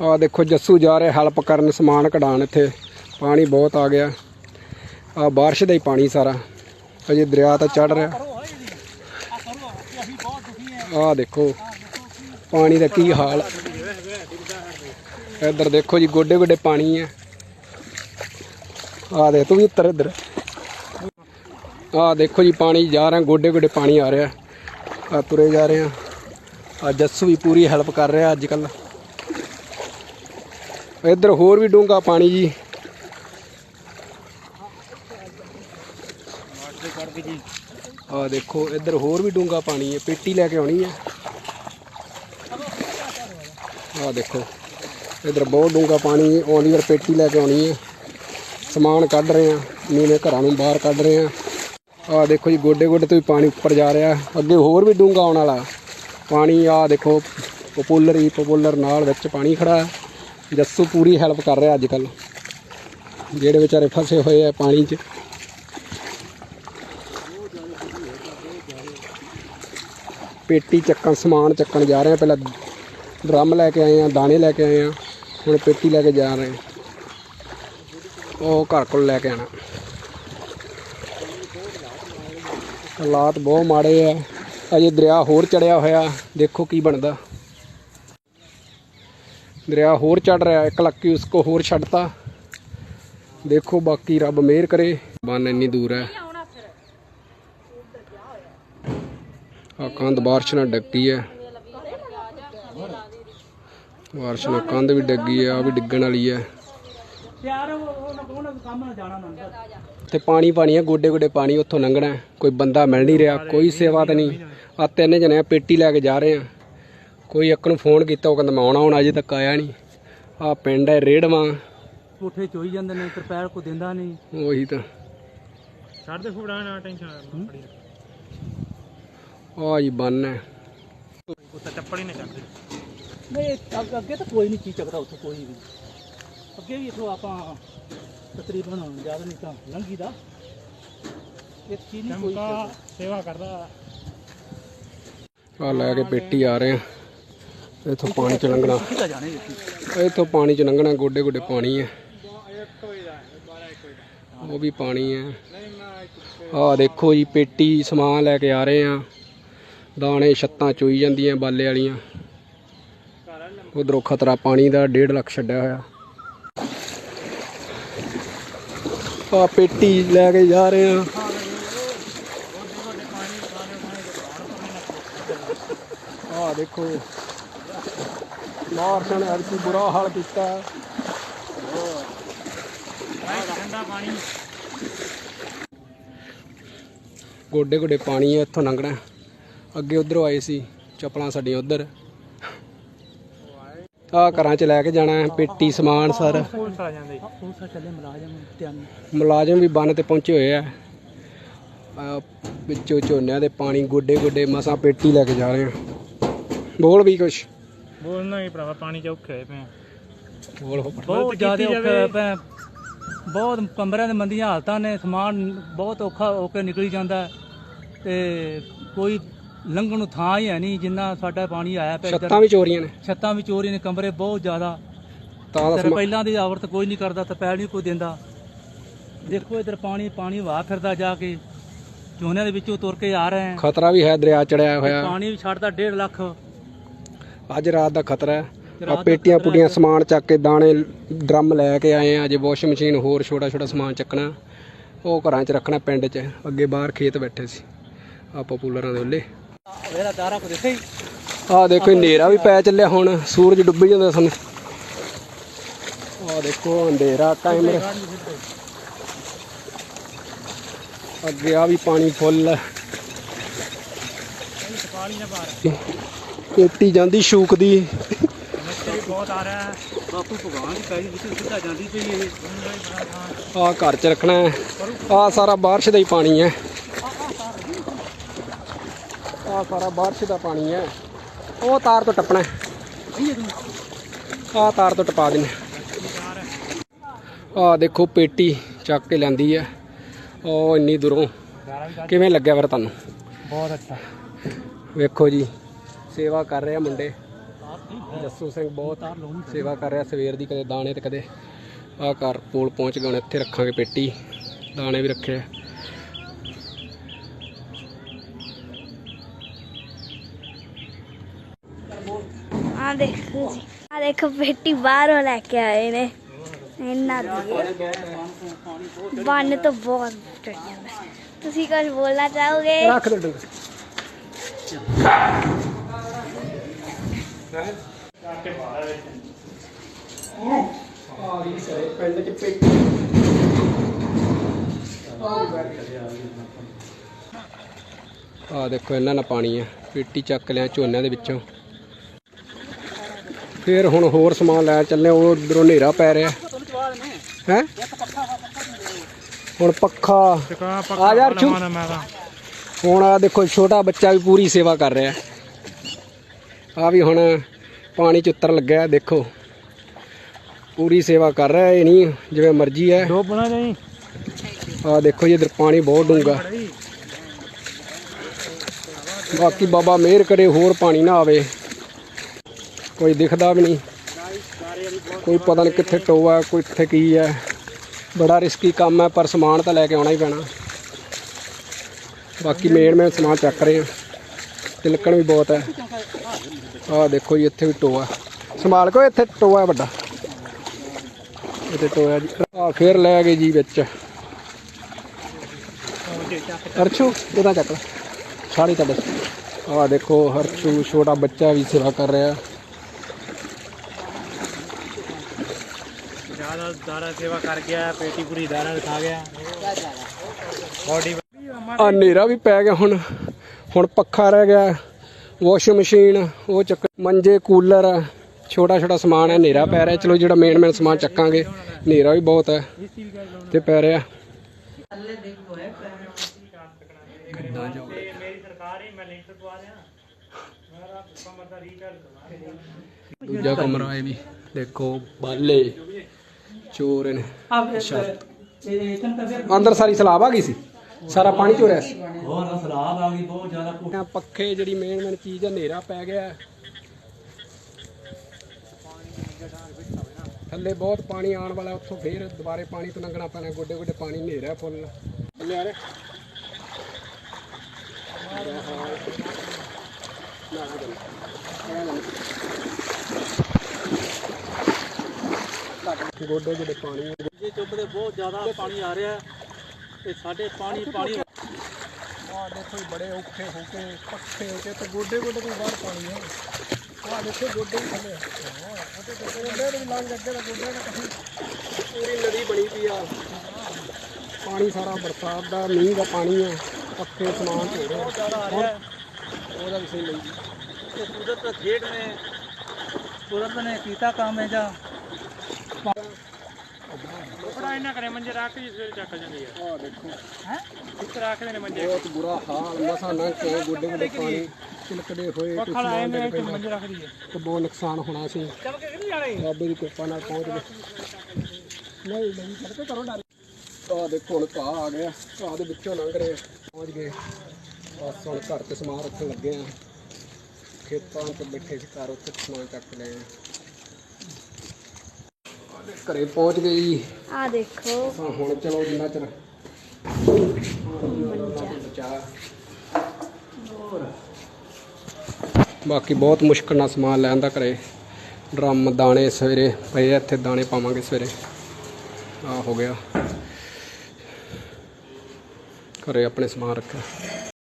ਆ ਦੇਖੋ ਜੱਸੂ ਜਾ ਰਿਹਾ, ਹੈਲਪ ਕਰਨ, ਸਮਾਨ ਕਢਾਣ ਇੱਥੇ। ਪਾਣੀ ਬਹੁਤ ਆ ਗਿਆ। ਆ ਬਾਰਿਸ਼ ਦਾ ਹੀ ਪਾਣੀ ਸਾਰਾ। ਅਜੇ ਦਰਿਆ ਤਾਂ ਚੜ ਰਿਹਾ। ਆ ਦੇਖੋ, ਪਾਣੀ ਦਾ ਕੀ ਹਾਲ। ਇੱਧਰ ਦੇਖੋ ਜੀ ਗੋਡੇ ਗੋਡੇ ਪਾਣੀ ਹੈ ਆ ਦੇ, ਤੂੰ ਵੀ ਉੱਤਰ ਇੱਧਰ। ਆ ਦੇਖੋ ਜੀ, ਪਾਣੀ ਜਾ ਰਿਹਾ ਗੋਡੇ ਗੋਡੇ ਪਾਣੀ ਆ ਰਿਹਾ। ਆ ਤੁਰੇ ਜਾ ਰਹੇ ਆ ਜੱਸੂ ਵੀ ਪੂਰੀ ਹੈਲਪ ਕਰ ਰਿਹਾ ਅੱਜ ਕੱਲ੍ਹ। ਇੱਧਰ ਹੋਰ ਵੀ ਡੂੰਗਾ ਪਾਣੀ ਜੀ। ਆ ਦੇਖੋ, ਇੱਧਰ ਹੋਰ ਵੀ ਡੂੰਗਾ ਪਾਣੀ ਹੈ, ਪੇਟੀ ਲੈ ਕੇ ਆਉਣੀ ਹੈ। ਆ ਦੇਖੋ, ਇੱਧਰ ਬਹੁਤ ਡੂੰਗਾ ਪਾਣੀ ਹੈ ਆਉਂਦੀ ਵਾਰ ਪੇਟੀ ਲੈ ਕੇ ਆਉਣੀ ਹੈ। ਸਮਾਨ ਕੱਢ ਰਹੇ ਆ ਨੀਵੇਂ ਘਰਾਂ ਨੂੰ ਬਾਹਰ ਕੱਢ ਰਹੇ ਆ ਆ ਦੇਖੋ ਜੀ ਗੋਡੇ ਗੋਡੇ ਤੋਂ ਵੀ ਪਾਣੀ ਉੱਪਰ ਜਾ ਰਿਹਾ ਅੱਗੇ ਹੋਰ ਵੀ ਡੂੰਗਾ ਆਉਣ ਵਾਲਾ ਪਾਣੀ ਆ ਦੇਖੋ, ਪਪੂਲਰ ਹੀ ਪਪੂਲਰ ਨਾਲ ਵਿੱਚ ਪਾਣੀ ਖੜਾ ਹੈ। ਜੱਸੂ ਪੂਰੀ ਹੈਲਪ ਕਰ ਰਿਹਾ ਅੱਜ ਕੱਲ ਜਿਹੜੇ ਵਿਚਾਰੇ ਫਸੇ ਹੋਏ ਆ ਪਾਣੀ 'ਚ। ਪੇਟੀ ਚੱਕਣ, ਸਮਾਨ ਚੱਕਣ ਜਾ ਰਹੇ ਆ, ਪਹਿਲਾਂ ਡਰਮ ਲੈ ਕੇ ਆਏ ਆ, ਦਾਣੇ ਲੈ ਕੇ ਆਏ ਆ, ਹੁਣ ਪੇਟੀ ਲੈ ਕੇ ਜਾ ਰਹੇ ਉਹ ਘਰ ਕੋਲ ਲੈ ਕੇ ਆਣਾ ਹਾਲਾਤ ਬਹੁਤ ਮਾੜੇ ਆ। ਅਜੇ ਦਰਿਆ ਹੋਰ ਚੜਿਆ ਹੋਇਆ, ਦੇਖੋ ਕੀ ਬਣਦਾ। ਦਰਿਆ ਹੋਰ ਚੜ ਰਿਹਾ ਇੱਕ ਲੱਕੀ ਉਸਕੋ ਹੋਰ ਛੱਡਤਾ। ਦੇਖੋ ਬਾਕੀ ਰੱਬ ਮਿਹਰ ਕਰੇ। ਬੰਨ ਇੰਨੀ ਦੂਰ ਹੈ। ਆ ਕੰਧ ਬਾਰਿਸ਼ ਨਾਲ ਡੱਕੀ ਹੈ। ਬਾਰਿਸ਼ ਨਾਲ ਕੰਧ ਵੀ ਡੱਗੀ ਹੈ ਆ ਵੀ ਡਿੱਗਣ ਵਾਲੀ ਹੈ। ਯਾਰ ਉਹ ਉਹਨਾਂ ਉਹਨਾਂ ਕੰਮ ਨਾਲ ਜਾਣਾ ਨਾ ਤੇ ਪਾਣੀ ਪਾਣੀ ਹੈ ਗੋਡੇ ਗੋਡੇ ਪਾਣੀ ਉੱਥੋਂ ਲੰਘਣਾ। ਕੋਈ ਬੰਦਾ ਮਿਲ ਨਹੀਂ ਰਿਹਾ ਕੋਈ ਸੇਵਾ ਤਾਂ ਨਹੀਂ। ਆ ਤਿੰਨ ਜਣੇ ਪੇਟੀ ਲੈ ਕੇ ਜਾ ਰਹੇ ਆ। ਕੋਈ ਇੱਕ ਨੂੰ ਫੋਨ ਕੀਤਾ ਉਹ ਕਹਿੰਦਾ ਮੈਂ ਆਉਣਾ ਹੁਣ ਅਜੇ ਤੱਕ ਆਇਆ ਨਹੀਂ। ਆ ਪਿੰਡ ਹੈ ਰੇੜਵਾ। ਕੋਠੇ ਚੋਈ ਜਾਂਦੇ ਨੇ ਤਰਪੈਲ ਕੋ ਦਿੰਦਾ ਨਹੀਂ। ਉਹੀ ਤਾਂ। ਛੱਡ ਦੇ ਫੁੜਾ ਨਾ ਟੈਨਸ਼ਨ ਆ ਜੀ ਬੰਨ ਹੈ। ਉਹ ਤਾਂ ਚੱਪੜ ਹੀ ਨਹੀਂ ਕਰਦੇ ਨਹੀਂ ਅੱਗ- ਅੱਗੇ ਤਾਂ ਕੋਈ ਨਹੀਂ ਚੀਜ਼ ਚੱਕਦਾ ਉੱਥੇ ਕੋਈ ਵੀ। ਅੱਗੇ ਵੀ ਇਥੋਂ ਆਪਾਂ ਤਕਰੀਬਨ ਜ਼ਿਆਦਾ ਨਹੀਂ ਤਾਂ ਲੰਘੀ ਦਾ। ਇੱਕ ਚੀਜ਼ ਨਹੀਂ ਕੋਈ ਸੇਵਾ ਕਰਦਾ। ਆ ਲੈ ਕੇ ਪੇਟੀ ਆ ਰਹੇ ਆ। ਇੱਥੋਂ ਪਾਣੀ ਚ ਲੰਘਣਾ। ਇੱਥੋਂ ਪਾਣੀ ਚ ਲੰਘਣਾ, ਗੋਡੇ ਗੋਡੇ ਪਾਣੀ ਹੈ ਉਹ ਵੀ ਪਾਣੀ ਹੈ ਆਹ ਦੇਖੋ ਜੀ, ਪੇਟੀ ਸਮਾਨ ਲੈ ਕੇ ਆ ਰਹੇ ਆ। ਦਾਣੇ, ਛੱਤਾਂ ਚੋਈ ਜਾਂਦੀਆਂ ਬਾਲੇ ਵਾਲੀਆਂ। ਉਧਰੋਂ ਖਤਰਾ ਪਾਣੀ ਦਾ 1.5 ਲੱਖ ਛੱਡਿਆ ਹੋਇਆ। ਆ ਪੇਟੀ ਲੈ ਕੇ ਜਾ ਰਹੇ ਆ। ਆ ਦੇਖੋ। ਮਾਰਸ਼ਾਂ ਨੇ ਅੱਜ ਬੁਰਾ ਹਾਲ ਕੀਤਾ। ਠੰਡਾ ਪਾਣੀ ਗੋਡੇ ਗੋਡੇ ਪਾਣੀ ਹੈ ਇੱਥੋਂ ਲੰਘਣਾ। ਅੱਗੇ ਉਧਰੋਂ ਆਏ ਸੀ, ਚੱਪਲਾਂ ਸਾਡੀਆਂ ਉਧਰ। ਆ ਘਰਾਂ ਚ ਲੈ ਕੇ ਜਾਣਾ ਹੈ, ਪੇਟੀ, ਸਮਾਨ ਸਰ। ਮੁਲਾਜ਼ਮ ਵੀ ਬੰਨ ਤੇ ਪਹੁੰਚੇ ਹੋਏ ਆ। ਆ ਵਿੱਚੋਂ ਝੋਨਿਆਂ ਦੇ ਪਾਣੀ ਗੋਡੇ ਗੋਡੇ ਮਸਾਂ ਪੇਟੀ ਲੈ ਕੇ ਜਾ ਰਹੇ ਆ। ਬੋਲ ਵੀ ਕੁਛ। ਬੋਲਣਾ ਹੀ ਭਰਾਵਾ ਪਾਣੀ ਚ ਔਖੇ ਹੋਏ ਪਏ ਬੋਲ ਬਹੁਤ ਜ਼ਿਆਦਾ ਔਖੇ ਹੋਏ ਪਏ ਬਹੁਤ ਕਮਰਿਆਂ ਦੇ ਮੰਦੀਆਂ ਹਾਲਤਾਂ ਨੇ ਸਮਾਨ ਬਹੁਤ ਔਖਾ ਹੋ ਕੇ ਨਿਕਲੀ ਜਾਂਦਾ ਹੈ। ਤੇ ਕੋਈ ਲੰਘਣ ਨੂੰ ਥਾਂ ਹੀ ਹੈ ਨਹੀਂ ਜਿੰਨਾ ਸਾਡਾ ਪਾਣੀ ਆਇਆ ਪਿਆ ਇੱਧਰ। ਛੱਤਾਂ ਵੀ ਚੋਰੀਆਂ ਨੇ। ਛੱਤਾਂ ਵੀ ਚੋਰੀ ਨੇ ਕਮਰੇ ਬਹੁਤ ਜ਼ਿਆਦਾ। ਤਾਂ ਦਾ ਤੇ ਸਮਾ- ਪਹਿਲਾਂ ਦੀ ਆਵਰਤ ਕੋਈ ਨਹੀਂ ਕਰਦਾ ਤੇ ਪੈਲ ਨਹੀਂ ਕੋਈ ਦਿੰਦਾ। ਦੇਖੋ ਇਧਰ ਪਾਣੀ ਪਾਣੀ ਵਾਹ ਫਿਰਦਾ ਜਾ ਕੇ। ਝੋਨਿਆਂ ਦੇ ਵਿੱਚੋਂ ਤੁਰ ਕੇ ਆ ਰਹੇ ਖਤਰਾ ਵੀ ਹੈ ਦਰਿਆ ਚੜਿਆ ਹੋਇਆ। ਪਾਣੀ ਵੀ ਛੱਡਦਾ 1.5 ਲੱਖ। ਅੱਜ ਰਾਤ ਦਾ ਖਤਰਾ ਹੈ। ਆ ਪੇਟੀਆਂ ਪੁਟੀਆਂ ਸਮਾਨ ਚੱਕ ਕੇ ਦਾਣੇ ਡਰਮ ਲੈ ਕੇ ਆਏ ਆ। ਅਜੇ ਵਾਸ਼ਿੰਗ ਮਸ਼ੀਨ ਹੋਰ ਛੋਟਾ ਛੋਟਾ ਸਮਾਨ ਚੱਕਣਾ। ਉਹ ਘਰਾਂ 'ਚ ਰੱਖਣਾ ਪਿੰਡ 'ਚ। ਅੱਗੇ ਬਾਹਰ ਖੇਤ ਬੈਠੇ ਸੀ। ਆ ਪਪੂਲਰਾਂ ਦੇ ਉੱਲੇ। ਮੇਰਾ ਦਾਰਾ ਕੋ ਦੇਖੇ ਆ ਦੇਖੋ ਹਨੇਰਾ ਵੀ ਪੈ ਚੱਲਿਆ ਹੁਣ। ਸੂਰਜ ਡੁੱਬੀ ਜਾਂਦਾ ਸਾਨੂੰ। ਆ ਦੇਖੋ ਅੰਧੇਰਾ ਕੈਮਰੇ ਅੱਗੇ ਆ ਵੀ ਪਾਣੀ ਫੁੱਲ ਹੈ। ਪੇਟੀ ਜਾਂਦੀ ਸ਼ੂਕ ਦੀ। ਬਹੁਤ ਆ ਰਿਹਾ ਬਾਪੂ ਭਗਵਾਨ ਦੀ ਪੈਰੀ ਵਿੱਚ ਸਿੱਧਾ ਜਾਂਦੀ ਪਈ ਇਹ ਆ ਘਰ 'ਚ ਰੱਖਣਾ ਆ ਸਾਰਾ ਬਾਰਿਸ਼ ਦਾ ਹੀ ਪਾਣੀ ਹੈ। ਆ ਸਾਰਾ ਬਾਰਿਸ਼ ਦਾ ਪਾਣੀ ਹੈ। ਉਹ ਤਾਰ ਤੋਂ ਟੱਪਣਾ ਆ ਤਾਰ ਤੋਂ ਟਪਾ ਦੇਣਾ ਆ ਦੇਖੋ ਪੇਟੀ ਚੱਕ ਕੇ ਲੈਂਦੀ ਹੈ। ਉਹ ਇੰਨੀ ਦੂਰੋਂ। ਕਿਵੇਂ ਲੱਗਿਆ ਫਿਰ ਤੁਹਾਨੂੰ? ਬਹੁਤ ਅੱਛਾ। ਵੇਖੋ ਜੀ। ਸੇਵਾ ਕਰ ਰਹੇ ਆ ਮੁੰਡੇ। ਜੱਸੂ ਸਿੰਘ ਬਹੁਤ ਸੇਵਾ ਕਰ ਰਿਹਾ ਸਵੇਰ ਦੀ ਕਦੇ ਦਾਣੇ ਤੇ ਕਦੇ ਆਹ ਘਰ ਕੋਲ ਪਹੁੰਚ ਗਏ ਇੱਥੇ ਰੱਖਾਂਗੇ ਪੇਟੀ। ਦਾਣੇ ਵੀ ਰੱਖੇ ਆ। ਆ ਦੇਖੋ ਆ ਦੇਖੋ ਪੇਟੀ ਬਾਹਰੋਂ ਲੈ ਕੇ ਆਏ ਨੇ। ਇਹਨਾਂ ਦੀ ਬੰਨ ਤੋਂ ਬਹੁਤ ਜਾਂਦਾ। ਤੁਸੀਂ ਕੁਝ ਬੋਲਣਾ ਚਾਹੋਗੇ? ਰੱਖ ਦੇ ਡੰਗ ਆ ਗਈ ਸਰੇ ਪਿੰਡ ਚ ਪੇਟੀ ਆ ਦੇਖੋ ਇਹਨਾਂ ਨਾਲ ਪਾਣੀ ਆ। ਪੇਟੀ ਚੱਕ ਲਿਆ ਝੋਨਿਆਂ ਦੇ ਵਿੱਚੋਂ। ਫਿਰ ਹੁਣ ਹੋਰ ਸਮਾਨ ਲੈ ਚੱਲੇ ਉਹ ਉਧਰੋਂ ਹਨੇਰਾ ਪੈ ਰਿਹਾ। ਹੈ? ਹੁਣ ਪੱਖਾ। ਆ ਯਾਰ ਹੁਣ ਆ ਦੇਖੋ ਛੋਟਾ ਬੱਚਾ ਵੀ ਪੂਰੀ ਸੇਵਾ ਕਰ ਰਿਹਾ। ਆ ਵੀ ਹੁਣ ਪਾਣੀ ਚ ਉਤਰ ਲੱਗਿਆ ਦੇਖੋ। ਪੂਰੀ ਸੇਵਾ ਕਰ ਰਿਹਾ ਇਹ ਨਹੀਂ ਜਿਵੇਂ ਮਰਜ਼ੀ ਹੈ। ਦੋ ਬਣਾ ਜਾਈ। ਆ ਦੇਖੋ ਜੀ ਇਧਰ ਪਾਣੀ ਬਹੁਤ ਡੂੰਗਾ ਬਾਕੀ ਬਾਬਾ ਮਿਹਰ ਕਰੇ ਹੋਰ ਪਾਣੀ ਨਾ ਆਵੇ। ਕੋਈ ਦਿਖਦਾ ਵੀ ਨਹੀਂ। ਕੋਈ ਪਤਾ ਨਹੀਂ ਕਿੱਥੇ ਟੋਆ ਕੋਈ ਕਿੱਥੇ ਕੀ ਹੈ ਬੜਾ ਰਿਸਕੀ ਕੰਮ ਹੈ ਪਰ ਸਮਾਨ ਤਾਂ ਲੈ ਕੇ ਆਉਣਾ ਹੀ ਪੈਣਾ। ਬਾਕੀ ਮੇਨ ਮੇਨ ਸਮਾਨ ਚੱਕ ਰਹੇ। ਆ ਤਿਲਕਣ ਵੀ ਬਹੁਤ ਹੈ। ਆਹ ਦੇਖੋ ਜੀ ਇੱਥੇ ਵੀ ਟੋਆ। ਸੰਭਾਲ ਕੋ ਇੱਥੇ ਟੋਆ ਵੱਡਾ। ਇੱਥੇ ਟੋਆ ਜੀ। ਆ ਫਿਰ ਲੈ ਗਏ ਜੀ ਵਿੱਚ। ਹਰਸ਼ੂ ਇਹਦਾ ਚੱਕ ਲੈ। ਸਾੜੀ ਤੁਹਾਡੇ ਆਹ ਦੇਖੋ ਹਰਸ਼ੂ ਛੋਟਾ ਬੱਚਾ ਵੀ ਸੇਵਾ ਕਰ ਰਿਹਾ। ਜ਼ਿਆਦਾ ਦਾਰਾ ਸੇਵਾ ਕਰ ਗਿਆ ਪੇਟੀ ਪੂਰੀ ਦਾਰਾ ਖਾ ਗਿਆ। ਬੋਡੀ ਆ ਹਨੇਰਾ ਵੀ ਪੈ ਗਿਆ ਹੁਣ। ਹੁਣ ਪੱਖਾ ਰਹਿ ਗਿਆ। ਵਾਸ਼ਿੰਗ ਮਸ਼ੀਨ ਉਹ ਚੱਕ ਮੰਜੇ ਕੂਲਰ ਛੋਟਾ ਛੋਟਾ ਸਮਾਨ ਹੈ ਹਨੇਰਾ ਪੈ ਰਿਹਾ। ਚਲੋ ਜਿਹੜਾ ਮੇਨ ਮੇਨ ਸਮਾਨ ਚੱਕਾਂਗੇ ਹਨੇਰਾ ਵੀ ਬਹੁਤ ਹੈ ਤੇ ਪੈ ਰਿਹਾ। ਕਿੱਦਾਂ ਜਾਊਗਾ ਮੇਰੀ ਸਰਕਾਰ ਹੀ ਮੈਂ ਲਿੰਕ ਪਵਾ ਦਿਆਂ ਮੇਰਾ ਕਮਰ ਦਾ ਰੀਚਾਰਜ ਦੂਜਾ ਕਮਰਾ ਇਹ ਵੀ ਦੇਖੋ ਬਾਲੇ ਚੋਰ ਨੇ ਅੰਦਰ ਸਾਰੀ ਸਲਾਬ ਆ ਗਈ ਸੀ। ਸਾਰਾ ਪਾਣੀ ਚੋਰਿਆ ਸੀ ਹੋਰ ਸਲਾਬ ਆ ਗਈ ਬਹੁਤ ਜ਼ਿਆਦਾ ਆ ਪੱਖੇ ਜਿਹੜੀ ਮੇਨ ਮੇਨ ਚੀਜ਼ ਹੈ ਹਨੇਰਾ ਪੈ ਗਿਆ ਹੈ। ਥੱਲੇ ਬਹੁਤ ਪਾਣੀ ਆਉਣ ਵਾਲਾ ਉੱਥੋਂ ਫੇਰ ਦੁਬਾਰੇ ਪਾਣੀ ਤੋਂ ਲੰਘਣਾ ਪੈਣਾ ਗੋਡੇ ਗੋਡੇ ਪਾਣੀ ਹਨੇਰਾ ਫੁੱਲ ਥੱਲੇ ਆ ਰਿਹਾ ਗੋਡੇ ਗੋਡੇ ਪਾਣੀ ਹੈ। ਜੇ ਚੁੱਪ ਦੇ ਬਹੁਤ ਜ਼ਿਆਦਾ ਪਾਣੀ ਆ ਰਿਹਾ ਤੇ ਸਾਡੇ ਪਾਣੀ ਪਾਣੀ ਆ ਦੇਖੋ ਜੀ ਬੜੇ ਔਖੇ ਹੋ ਕੇ ਪੱਖੇ ਹੋ ਕੇ ਤੇ ਗੋਡੇ ਗੋਡੇ ਤੋਂ ਬਾਹਰ ਪਾਣੀ ਹੈ ਆ ਦੇਖੋ ਗੋਡੇ ਵੀ ਥੱਲੇ ਹਾਂ ਅਤੇ ਗੋਡੇ ਨੂੰ ਲੰਘ ਅੱਗੇ ਦਾ ਗੋਡੇ ਦਾ ਕਹੀਂ ਪੂਰੀ ਨਦੀ ਬਣੀ ਪਈ ਆ। ਪਾਣੀ ਸਾਰਾ ਬਰਸਾਤ ਦਾ ਮੀਂਹ ਦਾ ਪਾਣੀ ਆ। ਪੱਖੇ ਸਮਾਨ ਧੋ ਰਹੇ ਉਹਦਾ ਵੀ ਸਹੀ ਲਈ? ਕੁਦਰਤ ਖੇਡ ਨੇ ਕੁਦਰਤ ਨੇ ਕੀਤਾ ਕੰਮ ਹੈ ਜਾਂ ਕਪੜਾ ਇਹਨਾਂ ਕਰੇ ਮੰਜੇ ਰੱਖ ਜੀ ਸਵੇਰੇ ਚੱਕ ਜਾਂਦੀ ਆ ਆ ਦੇਖੋ। ਹੈ? ਇੱਕ ਰੱਖਦੇ ਨੇ ਮੰਜੇ। ਬਹੁਤ ਬੁਰਾ ਹਾਲ ਮਸਾ ਨਾ ਕਿ ਗੋਡੇ ਗੋਡੇ ਪਾਣੀ ਚਿਲਕਦੇ ਹੋਏ ਤੇ ਪੱਖਾ ਲਾਏ ਸਮਾਨ ਨੇ ਦੇ ਇੱਕ ਪੈਂਦਾ ਮੰਜੇ ਰੱਖਦੀ ਹੈ ਤੇ ਬਹੁਤ ਨੁਕਸਾਨ ਹੋਣਾ ਸੀ। ਚੱਲ ਕੇ ਕਿੱਥੇ ਜਾਣੇ ਬਾਬੇ ਦੀ ਕਿਰਪਾ ਨਾਲ ਪਹੁੰਚ ਗਏ। ਨਹੀਂ ਨਹੀਂ ਕਰਕੇ ਕਰੋ ਡਰ। ਆ ਦੇਖੋ ਹੁਣ ਘਾਹ ਆ ਗਿਆ। ਘਾਹ ਦੇ ਵਿੱਚੋਂ ਲੰਘ ਰਹੇ ਆ। ਪਹੁੰਚ ਗਏ। ਬਸ ਹੁਣ ਘਰ ਤੇ ਸਮਾਨ ਰੱਖਣ ਲੱਗੇ ਆ। ਖੇਤਾਂ 'ਚ ਬੈਠੇ ਸੀ ਘਰ ਉੱਥੇ ਸਮਾਨ ਚੱਕ ਲਏ ਆ। ਘਰੇ ਪਹੁੰਚ ਗਏ ਜੀ। ਆ ਦੇਖੋ। ਹਾਂ ਹੁਣ ਚਲੋ ਜਿੰਨਾ ਚਿਰ ਬਚਾ ਬਾਕੀ ਬਹੁਤ ਮੁਸ਼ਕਲ ਨਾਲ ਸਮਾਨ ਲੈਣ ਦਾ ਘਰੇ। ਡਰਮ ਦਾਣੇ ਸਵੇਰੇ ਪਏ ਆ ਇੱਥੇ ਦਾਣੇ ਪਾਵਾਂਗੇ ਸਵੇਰੇ। ਆ ਹੋ ਗਿਆ। ਘਰੇ ਆਪਣੇ ਸਮਾਨ ਰੱਖਿਆ।